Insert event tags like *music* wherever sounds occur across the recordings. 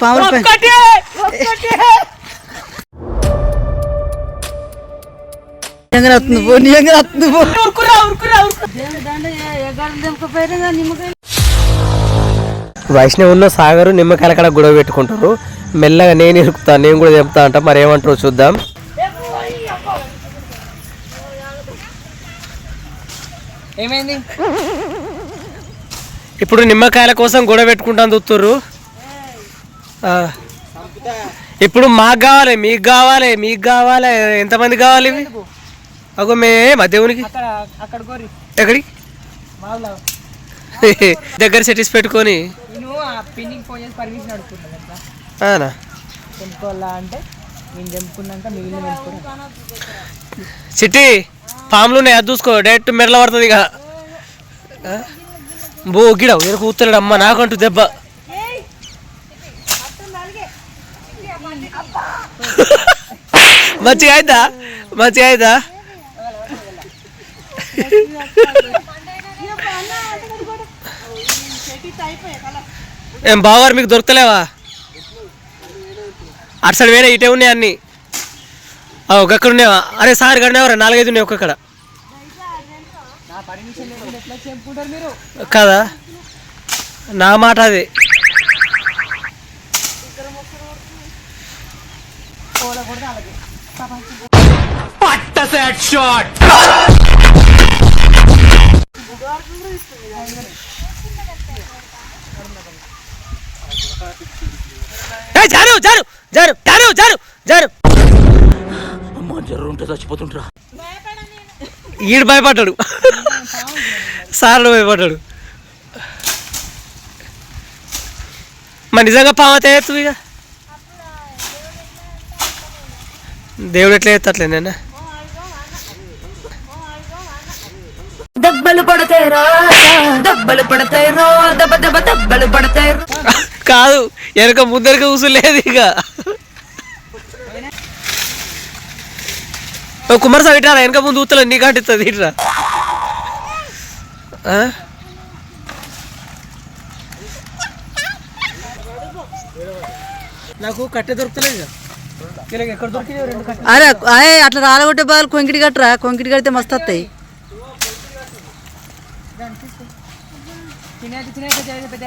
పాముల పై- నిజంగానే వస్తుంది పో నిజంగా వస్తుంది పో వైష్ణవ్ ఉన్న సాగరు నిమ్మకాయల కాడ గొడవ పెట్టుకుంటారు. మెల్లగా నేను ఇరుకుతా నేను కూడా చెప్తా అంట మరి ఏమంటారో చూద్దాం. ఏమైంది? ఇప్పుడు నిమ్మకాయల కోసం గొడవ పెట్టుకుంటాను చూస్తుర్రు. ఇప్పుడు మాకు కావాలి మీకు కావాలి మీకు కావాలి ఎంతమంది కావాలి ఇవి? అగో మే మా దేవునికి. ఎక్కడి? దగ్గర సెటిస్ పెట్టుకొని. చిట్టి పాములు ఉన్నాయి అది చూసుకో డైరెక్ట్ మెడల పడుతుంది ఇక? బో గిడవు. నేను కూర్చోలేడు అమ్మ నాకంటూ దెబ్బ. మంచిగా అయిద్దా మంచిగా అయిద్దా ఏం బావగారు మీకు దొరకలేవా? అటు సైడ్ వేరే ఇటే ఉన్నాయి అన్నీ. ఒక్కడ ఉన్నావా అరే సార్ గడినవరా నాలుగైదు ఉన్నాయి ఒక్కక్కడ నా పర్మిషన్ లేకుండా ఎట్లా చెప్పుకుంటారు మీరు కదా? నా మాట అది. కోల జారు జారు జారు జారు జారు జారు. జారు ఉంటే చచ్చిపోతుంటారా ఈడు భయపడ్డాడు. సార్లు భయపడ్డాడు. మరి నిజంగా పామతే ఎత్తు ఇక? దేవుడు ఎట్లా ఎత్తట్లే నేను దెబ్బలు పడతాయి దెబ్బలు పడతాయి దెబ్బ దెబ్బ దెబ్బలు పడతాయి. కాదు వెనక ముందరికి కూసులేదు ఇక. కుమారస్వామి ఇట్రా వెనక ముందు ఊతలో నీ కాటిస్తుంది ఇట్రా? నాకు కట్టె దొరుకుతలేదు అరే అరే అట్లా రాలగొట్టే బాగా కొంకిడి కట్టరా. కొంకిడి కడితే మస్తు వస్తాయి. తినేది తినేది పెద్ద.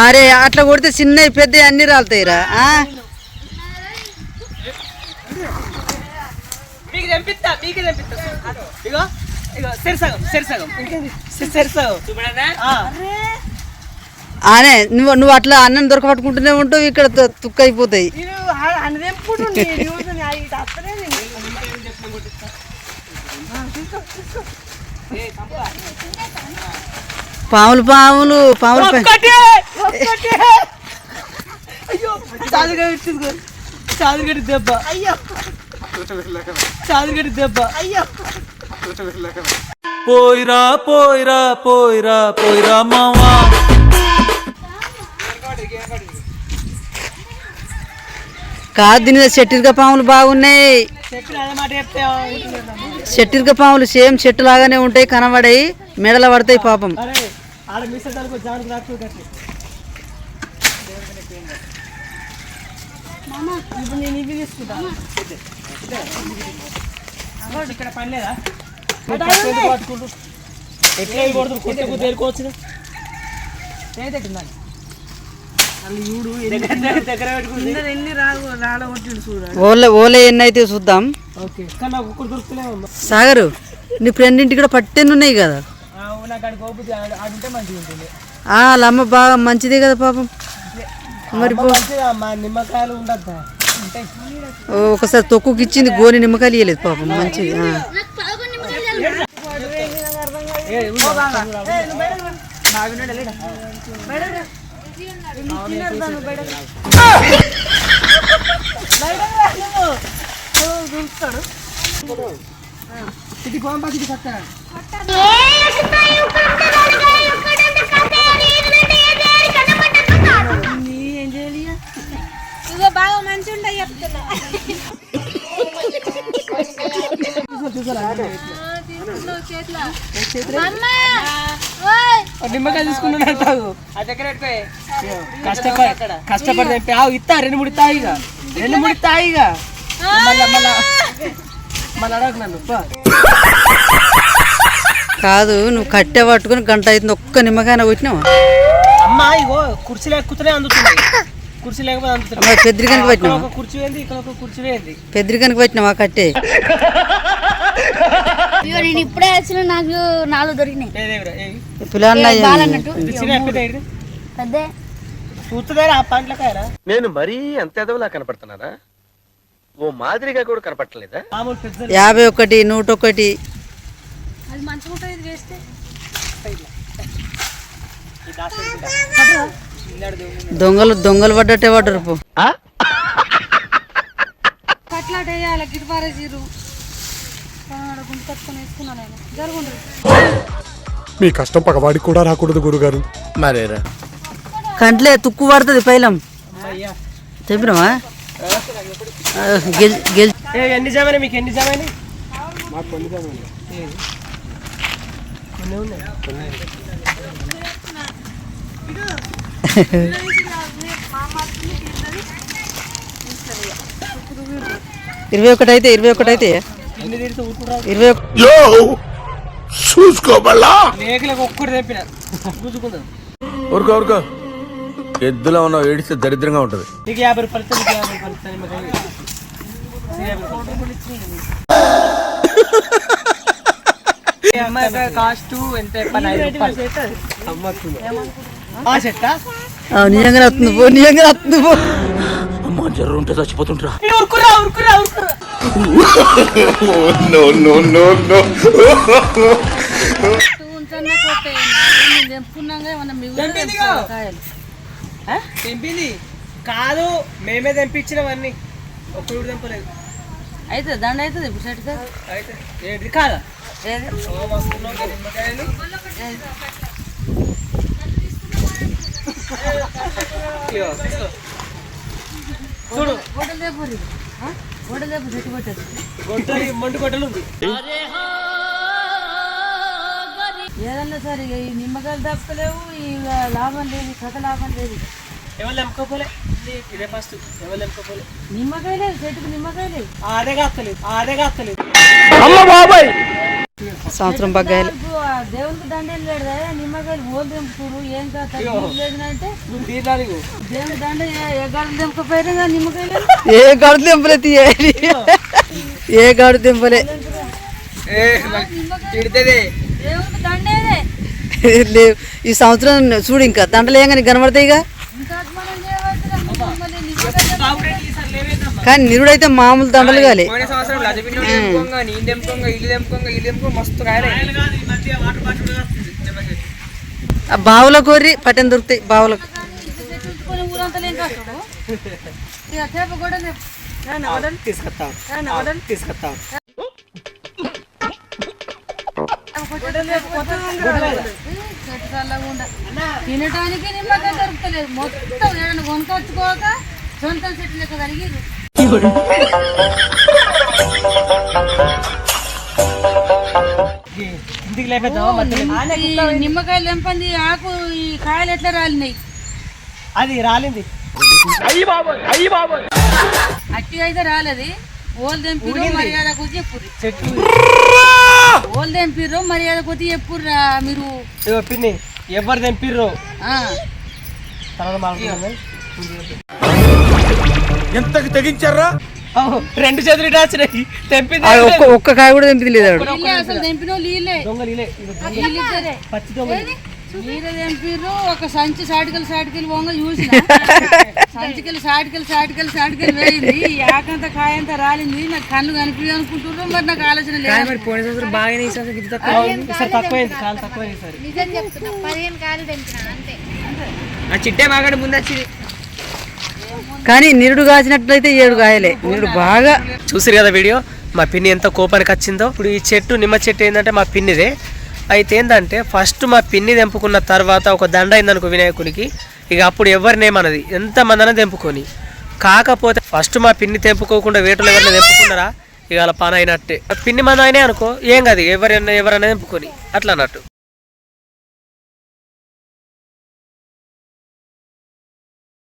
అరే అట్లా కొడితే చిన్నవి పెద్ద అన్ని రాలుతాయిరా. అనే నువ్వు నువ్వు అట్లా అన్నం దొరకబట్టుకుంటూనే ఉంటావు ఇక్కడ తు- తుక్క అయిపోతాయి పాములు పాములు పాములు దెబ్బ. దెబ్బ. అయ్యో. పోయిరా పోయిరా పోయిరా పోయిరా మావా. కాదు దీని చెట్టిరిక పాములు బాగున్నాయి. చెట్టిరిక పాములు సేమ్ చెట్టు లాగానే ఉంటాయి కనబడాయి మెడల పడతాయి పాపం. ఆడ మిస్టర్ జాగ్రత్త రాకపోతే ఇప్పుడు నేను ఇవి తీసుకుంటాను ఇక్కడ పని లేదా? పట్టుకుంటూ? ఎట్లా కొడుతుంది కొట్టే ఓలే ఓలే ఎన్ని అయితే చూద్దాం. సాగరు నీ ఫ్రెండ్ ఇంటి కూడా పట్టెన్ని ఉన్నాయి కదా. ఆడుంటే మంచిగా ఉంటుంది. ఆ లమ్మ బాగా మంచిదే కదా పాపం. మరి నిమ్మకాయలు ఉండద్దా? ఒకసారి తొక్కుకి ఇచ్చింది గోని నిమ్మకాయలు ఇవ్వలేదు పాపం మంచిది ఆ. ఇగో నిమ్మకాయ దగ్గర పెట్టుకోయ్. కష్టపడి కష్టపడి ఇత్తా రెండు మూడు తాయిగా రెండు మూడు తాయిగా మళ్ళా మళ్ళా. మళ్ళా అడగ నన్ను పో. కాదు నువ్వు కట్టె పట్టుకుని గంట అవుతుంది ఒక్క నిమ్మకాయ కొట్టినావా? అమ్మా ఇగో కుర్చీ లేకపోతే అందుతుంది కుర్చీ లేకపోతే అందుతుంది పెద్దరికానికి ఇక్కడ పట్టినావా? కుర్చీ వేయింది ఇక్కడ ఒక కుర్చీ వేయింది పెద్దరికానికి పట్టినావా కట్టే? నేను ఇప్పుడే వచ్చిన నాకు నాలుగు దొరికినాయి? పెద్ద. ఆ పండ్ల కాయరా నేను మరీ అంత ఎదవలా కనపడుతున్నానా? ఓ మాదిరిగా కూడా కనపడలేదా యాభై ఒకటి నూట ఒకటి అది మంచిగా ఉంటుంది ఇది వేస్తే దొంగలు దొంగలు పడ్డట్టే పడ్డరు పో. కట్లాట వేయాలి నేను. జరుగుండ్రి. మీ కష్టం పగవాడికి కూడా రాకూడదు గురుగారు. మరేరా? కంట్లే తుక్కు పడుతుంది పైలం. చెప్పినావా ఎన్ని జమైనా మీకు ఎన్ని జమైనా ఇరవై ఒకటి అయితే ఇరవై ఒకటి అయితే. ఇరవై చూసుకోబల్లా ఒక్కటి ఊరుకో ఊరుకో ఎద్దులో ఉన్న ఏడిస్తే దరిద్రంగా ఉంటది నీకు యాభై రూపాయలు ఇస్తే నీకు యాభై రూపాయలు ఇస్తాను నిమ్మకాయ నిమ్మకాయ కాస్ట్ ఎంత ఆ చెట్టా ఆ, నిజంగానే వస్తుంది పో నిజంగానే వస్తుంది పో అమ్మా జర్ర ఉంటే చచ్చిపోతుంటరా ఉరుకురా ఉరుకురా ఉరుకురా ఉంచన్నా కొట్టే తెంపుకున్నాగా ఏమన్నా తెంపింది. కాదు మేమే తెంపించినవన్నీ. ఒక్కడు తెంపలేదు. అయితే దండ అవుతుంది ఇప్పుడు సెట్ సార్ అయితే కాదా. చూడు. ఏదన్నా సరే ఇక ఈ నిమ్మకాయలు తప్పలేవు ఈ లాభం లేదు కథ లాభం లేదు. ఎవరు తెంపకపోలే ఇదే ఫస్ట్. ఎవరు తెంపకపోలే నిమ్మకాయలే చెట్టుకు నిమ్మకాయలే. అదే కాస్తలేదు అదే కాస్తలేదు సంవత్సరం బగ్గాయలు. దేవునికి దండేం లేడు నిమ్మకాయలు ఓలు ఏం దేవుని దండ తెంపకపోయారు కదా నిమ్మకాయలు ఏ గాడు తెంపలే తీయాలి ఏ గాడు తెంపలే. లేవు ఈ సంవత్సరం చూడు ఇంకా దండలు ఏం కానీ కనబడతాయి ఇక? ఇంకా మనం కానీ నిరుడైతే మామూలు దండలు కాలే. ఆ బావుల కోరి పట్టెన దొరుకుతాయి బావులకు తీసుకొస్తాం. తీసుకొస్తాం. తినటానికి నిమ్మకాయ దొరుకుతలేదు. మొత్తం ఏదైనా కొనుకొచ్చుకోక సొంతం చెట్లు లెక్క కలిగిరు నిమ్మకాయలు తెంపంది ఆకు ఈ కాయలు ఎట్లా రాలినాయి? అది రాలింది. అట్టిగా అయితే రాలేదు. ఓలు తెంపిరు మర్యాద కొద్ది చెప్పుర్రి చెట్టు. ఓలు తెంపిర్రు మర్యాద కొద్ది చెప్పుర్రా మీరు. ఇగో పిన్ని ఎవరు తెంపిర్రు? ఆ, తర్వాత మాట్లాడుకుందాం. ఎంతకి తెగించారా? రెండు చేతులు ఇటు వచ్చినాయి. తెంపింది ఆ ఒక్క ఒక్క కాయ కూడా తెంపింది లేదు ఆవిడ. వీళ్ళే అసలు తెంపిన వీళ్ళే దొంగలు ఇలే ఇగో దొంగ. వీళ్ళిద్దరే పచ్చి దొంగలు మీరే తెంపిర్రు ఒక సంచి సాటికలు సాటికలు పోంగా చూసిన? *laughs* సంచికలు సాటికలు సాటికలు సాటికలు వేయింది. ఆకంత కాయంత రాలింది. నాకు కన్ను కనిపి అనుకుంటున్నారు మరి నాకు ఆలోచన లేదు. చిట్టే మాగాడు ముందు వచ్చింది. కానీ నిరుడు కాచినట్లయితే ఏడు కాయలే. నిరుడు బాగా చూసిరు కదా వీడియో? మా పిన్ని ఎంత కోపానికి వచ్చిందో? ఇప్పుడు ఈ చెట్టు నిమ్మ చెట్టు ఏంటంటే మా పిన్నిదే. అయితే ఏంటంటే ఫస్ట్ మా పిన్ని తెంపుకున్న తర్వాత ఒక దండ అయిందనుకో వినాయకునికి. ఇక అప్పుడు ఎవరినేమన్నది ఎంతమందన తెంపుకొని. కాకపోతే ఫస్ట్ మా పిన్ని తెంపుకోకుండా వేటలో ఎవరైనా తెంపుకున్నారా? ఇక అలా పని అయినట్టే. పిన్ని మన అయినా అనుకో ఏం కాదు ఎవరైనా ఎవరైనా తెంపుకొని. అట్లా అన్నట్టు.